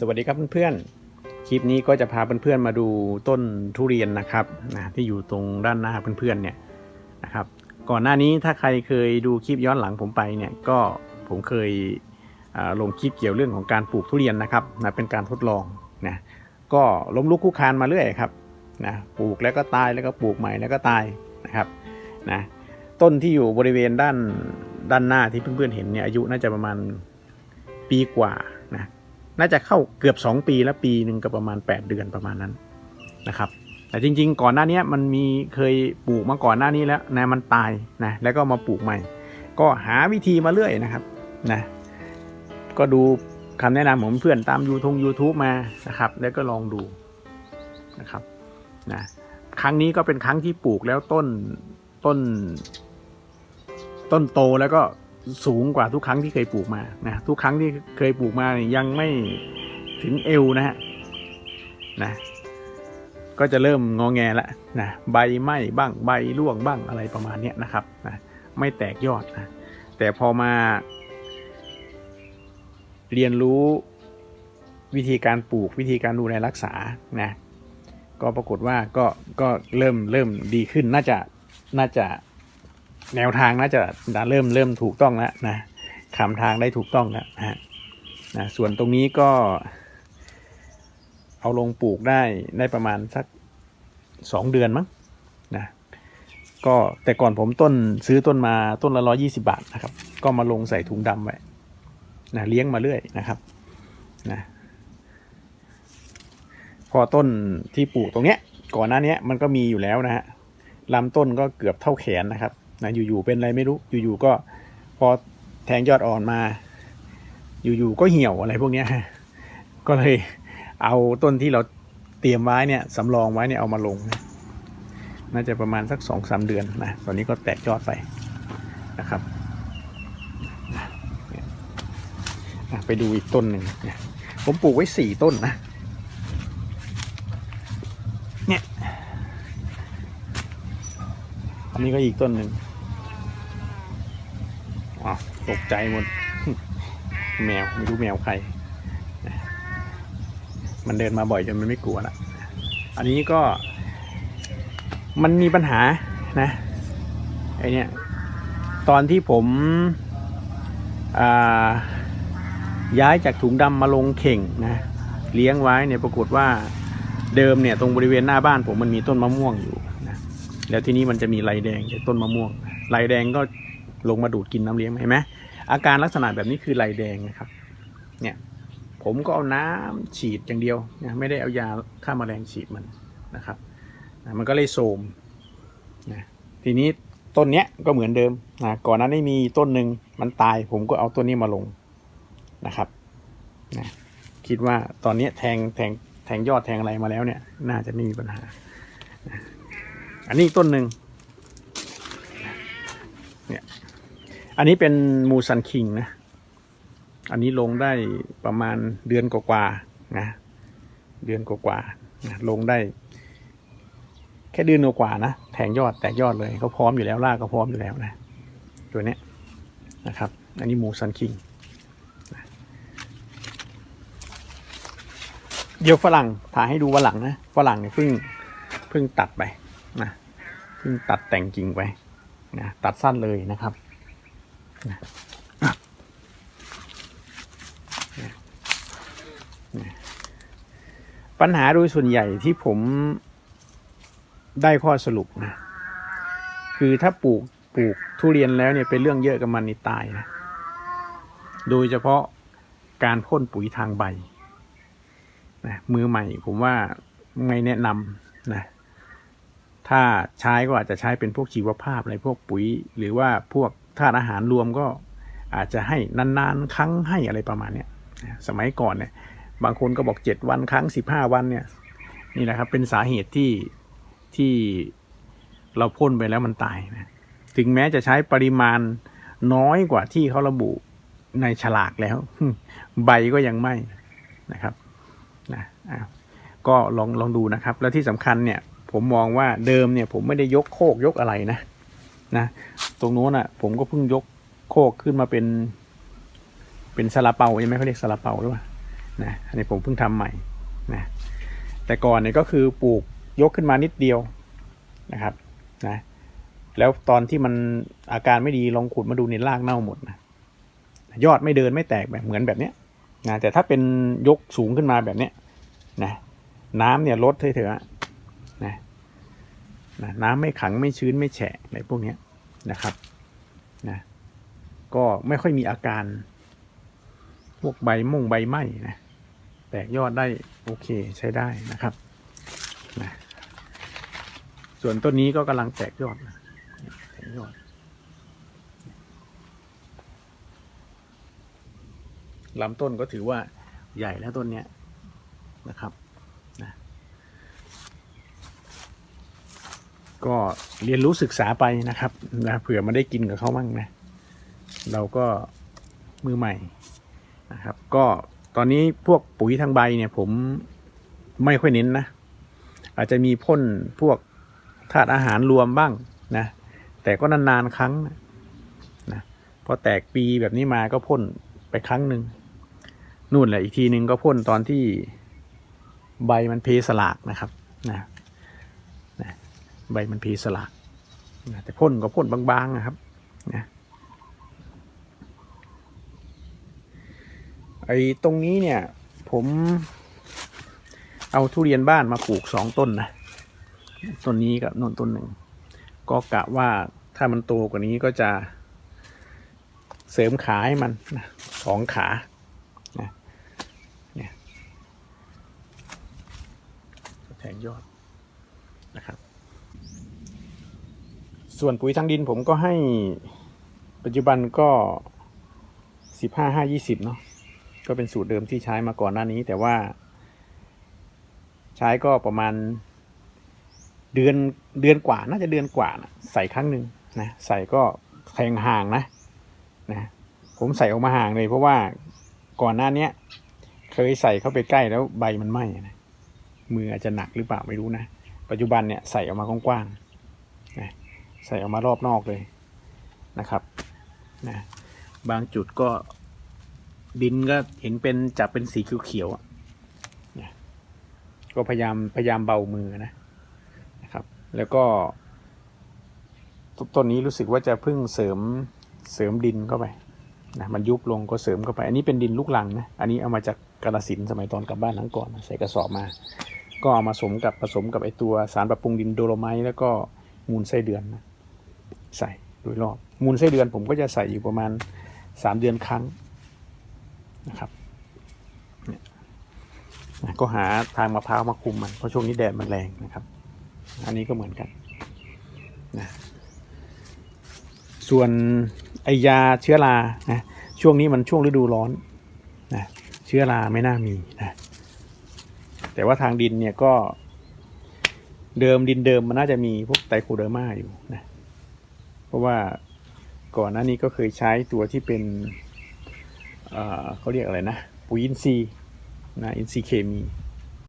สวัสดีครับเพื่อนๆ คลิปนี้ก็จะพาเพื่อนๆมาดูต้นทุเรียนนะครับนะที่อยู่ตรงด้านหน้าเพื่อนๆเนี่ยนะครับ ก่อนหน้านี้ถ้าใครเคยดูคลิปย้อนหลังผมไปเนี่ยก็ผมเคยอ่าลงคลิปเกี่ยวเรื่องของการปลูกทุเรียนนะครับนะเป็นการทดลองนะก็ล้มลุกคลุกคานมาเรื่อยครับนะปลูกแล้วก็ตายแล้วก็ปลูกใหม่แล้วก็ตายนะครับนะต้นที่อยู่บริเวณด้านด้านหน้าที่เพื่อนๆเห็นเนี่ยอายุน่าจะประมาณปีกว่านะ น่าจะเข้าเกือบ 2 ปีแล้วปีหนึ่งก็ประมาณ 8 เดือนประมาณนั้นนะครับ แต่จริง ๆ ก่อนหน้านี้มันมีเคยปลูกมาก่อนหน้านี้แล้วนะมันตายนะแล้วก็มาปลูกใหม่ ก็หาวิธีมาเรื่อยนะครับนะก็ดูคำแนะนำของเพื่อนตามยูทง YouTube มานะครับ แล้วก็ลองดูนะครับนะครั้งนี้ก็เป็นครั้งที่ปลูกแล้วต้นต้น ต้นโตแล้วก็ สูงกว่าทุกครั้งที่เคยปลูกมานะทุกครั้งที่เคยปลูกมาเนี่ยยังไม่ถึงเอวนะฮะนะก็จะเริ่มงอแงแล้วนะใบไหม้บ้างใบร่วงบ้างอะไรประมาณนี้นะครับนะไม่แตกยอดนะแต่พอมา เรียนรู้วิธีการปลูกวิธีการดูแลรักษานะก็ปรากฏว่าก็ก็เริ่มเริ่มดีขึ้นน่าจะน่าจะ แนวทางน่าจะเริ่มเริ่มถูกต้องแล้วนะคำทางได้ถูกต้องแล้วนะนะส่วนตรงนี้ก็ เอาลงปลูกได้ได้ประมาณสักสองเดือนมั้งนะก็แต่ก่อนผมต้นซื้อต้นมาต้นละร้อยี่สิบาทนะครับ ก็มาลงใส่ถุงดำไว้นะเลี้ยงมาเรื่อยนะครับนะพอต้นที่ปลูกตรงเนี้ย ก่อนหน้านี้มันก็มีอยู่แล้วนะฮะลำต้นก็เกือบเท่าแขนนะครับ นะอยู่ๆเป็นอะไรไม่รู้อยู่ๆก็พอแทงยอดอ่อนมา อยู่ๆก็เหี่ยวอะไรพวกเนี้ยก็เลยเอาต้นที่เราเตรียมไว้เนี่ยสำรองไว้เนี่ยเอามาลงนะ่าจะประมาณสักสองสามเดือนนะตอนนี้ก็แตกยอดไปนะครับไปดูอีกต้นหนึ่งผมปลูกไว้สี่ต้นนะเนี่ยอันนี้ก็อีกต้นหนึ่ง ตกใจหมด แมวไม่รู้แมวใคร มันเดินมาบ่อยจนมันไม่กลัวละอันนี้ก็ มันมีปัญหานะไอเนี่ยตอนที่ผมย้ายจากถุงดำมาลงเข่งนะเลี้ยงไว้เนี่ยปรากฏว่าเดิมเนี่ยตรงบริเวณหน้าบ้านผมมันมีต้นมะม่วงอยู่นะแล้วที่นี้มันจะมีไรแดงต้นมะม่วงไรแดงก็ ลงมาดูดกินน้ำเลี้ยงเห็นไหมอาการลักษณะแบบนี้คือไรแดงนะครับ เนี่ยผมก็เอาน้ำฉีดอย่างเดียวนะไม่ได้เอายาฆ่าแมลงฉีดมันนะครับนะมันก็เลยโทมนะทีนี้ต้นเนี้ยก็เหมือนเดิมนะก่อนหนั้นไม่มีต้นหนึ่งมันตาย ผมก็เอาต้นนี้มาลงนะครับนะคิดว่าตอนนี้แทงแทงแทงยอดแทงอะไรมาแล้วเนี่ย น่าจะไม่มีปัญหา อันนี้ต้นหนึ่งเนี่ย อันนี้เป็นมูซันคิงนะ อันนี้ลงได้ประมาณเดือนกว่าๆนะ เดือนกว่าๆนะลงได้ แค่เดือนกว่านะ แทงยอดแตกยอดเลยเขาพร้อมอยู่แล้วรากก็พร้อมอยู่แล้วนะ ตัวเนี้ยนะครับ อันนี้มูซันคิงเดี๋ยวฝรั่งถ่ายให้ดูวันหลังนะฝรั่งเนี่ยเพิ่งเพิ่งตัดไปนะเพิ่งตัดแต่งกิ่งไปนะตัดสั้นเลยนะครับ ปัญหาโดยส่วนใหญ่ที่ผมได้ข้อสรุปนะ คือถ้าปลูกปลูกทุเรียนแล้วเนี่ยเป็นเรื่องเยอะกับมันนี่ตายนะ โดยเฉพาะการพ่นปุ๋ยทางใบนะมือใหม่ผมว่าไม่แนะนำนะ ถ้าใช้ก็อาจจะใช้เป็นพวกชีวภาพอะไรพวกปุ๋ย หรือว่าพวก ธาตุอาหารรวมก็อาจจะให้นานๆ ครั้งให้อะไรประมาณเนี้ยสมัยก่อนเนี่ยบางคนก็บอกเจ็ดวันครั้งสิบห้าวันเนี่ยนี่แหละครับเป็นสาเหตุที่ที่เราพ่นไปแล้วมันตายนะถึงแม้จะใช้ปริมาณน้อยกว่าที่เขาระบุในฉลากแล้ว ใบก็ยังไม่นะครับนะอะก็ลองลองดูนะครับ แล้วที่สำคัญเนี่ย ผมมองว่าเดิมเนี่ยผมไม่ได้ยกโคกยกอะไรนะ นะ ตรงโน้นอะ ผมก็เพิ่งยกโคกขึ้นมาเป็น เป็นซาลาเปาใช่ไหมเขาเรียกซาลาเปาหรือเปล่านะอันนี้ผมเพิ่งทำใหม่นะแต่ก่อนเนี่ยก็คือปลูกยกขึ้นมานิดเดียวนะครับนะแล้วตอนที่มันอาการไม่ดีลองขุดมาดูในรากเน่าหมดนะยอดไม่เดินไม่แตกแบบเหมือนแบบเนี้ยนะแต่ถ้าเป็นยกสูงขึ้นมาแบบเนี้ยนะน้ำเนี่ยลดเถอะนะ นะน้ำไม่ขังไม่ชื้นไม่แฉะอะไรพวกนี้นะครับนะก็ไม่ค่อยมีอาการ พวกใบม่งใบไหม้นะแตกยอดได้โอเคใช้ได้นะครับนะส่วนต้นนี้ก็กำลังแตกยอดนะแตกยอดลำต้นก็ถือว่าใหญ่แล้วต้นเนี้ยนะครับนะ ก็เรียนรู้ศึกษาไปนะครับนะเผื่อมาได้กินกับเขามั่งนะ เราก็มือใหม่นะครับ ก็ตอนนี้พวกปุ๋ยทางใบเนี่ย ผมไม่ค่อยเน้นนะ อาจจะมีพ่นพวกธาตุอาหารรวมบ้างนะ แต่ก็นานๆครั้งนะพอแตกปีแบบนี้มาก็พ่นไปครั้งหนึ่งนู่นแหละอีกทีหนึ่งก็พ่นตอนที่ใบมันเพสลากนะครับนะ ใบมันเพสลากแต่พ่นก็พ่นบางๆนะครับนะไอ้ตรงนี้เนี่ยผมเอาทุเรียนบ้านมาปลูกสองต้นนะต้นนี้กับโน่นต้นหนึ่ง ก็กะว่าถ้ามันโตกว่านี้ก็จะเสริมขาให้มันสองขานะเนี่ยแทงยอดนะครับ ส่วนปุ๋ยทางดินผมก็ให้ปัจจุบันก็สิบห้าห้ายี่สิบเนาะก็เป็นสูตรเดิมที่ใช้มาก่อนหน้านี้ แต่ว่า ใช้ก็ประมาณ เดือนเดือนกว่าน่าจะเดือนกว่านะใส่ครั้งหนึ่งนะใส่ก็แทงห่างนะนะผมใส่ออกมาห่างเลย เพราะว่าก่อนหน้าเนี้ย เคยใส่เข้าไปใกล้แล้วใบมันไหม้นะมืออาจจะหนักหรือเปล่าไม่รู้นะ ปัจจุบันเนี่ยใส่ออกมากว้างๆนะ ใส่ออกมารอบนอกเลยนะครับนะบางจุดก็ดินก็เห็นเป็นจับเป็นสีเขียวๆอะเนี่ยก็พยายามพยายามเบามือนะนะครับ แล้วก็ต้นนี้รู้สึกว่าจะเพิ่งเสริมเสริมดินเข้าไปนะมันยุบลงก็เสริมเข้าไป อันนี้เป็นดินลูกลังนะ อันนี้เอามาจากกาลสินสมัยตอนกลับบ้านหลังก่อนใส่กระสอบมา ก็เอามาสมกับผสมกับไอตัวสารปรับปรุงดินโดโลไมต์แล้วก็มูลไส้เดือนนะ ใส่โดยรอบ มูลไส้เดือนผมก็จะใส่อยู่ประมาณสามเดือนครั้งนะครับเนี่ยก็หาทางมะพร้าวมาคุมมันเพราะช่วงนี้แดดมันแรงนะครับ อันนี้ก็เหมือนกันนะส่วนไอยาเชื้อรานะช่วงนี้มันช่วงฤดูร้อนนะเชื้อราไม่น่ามีนะแต่ว่าทางดินเนี่ยก็เดิมดินเดิมมันน่าจะมีพวกไตโคเดอร์มาอยู่นะ เพราะว่าก่อนหน้านี้ก็เคยใช้ตัวที่เป็นเเขาเรียกอะไรนะปุ๋ยอินทรีย์นะอินทรีย์เคมี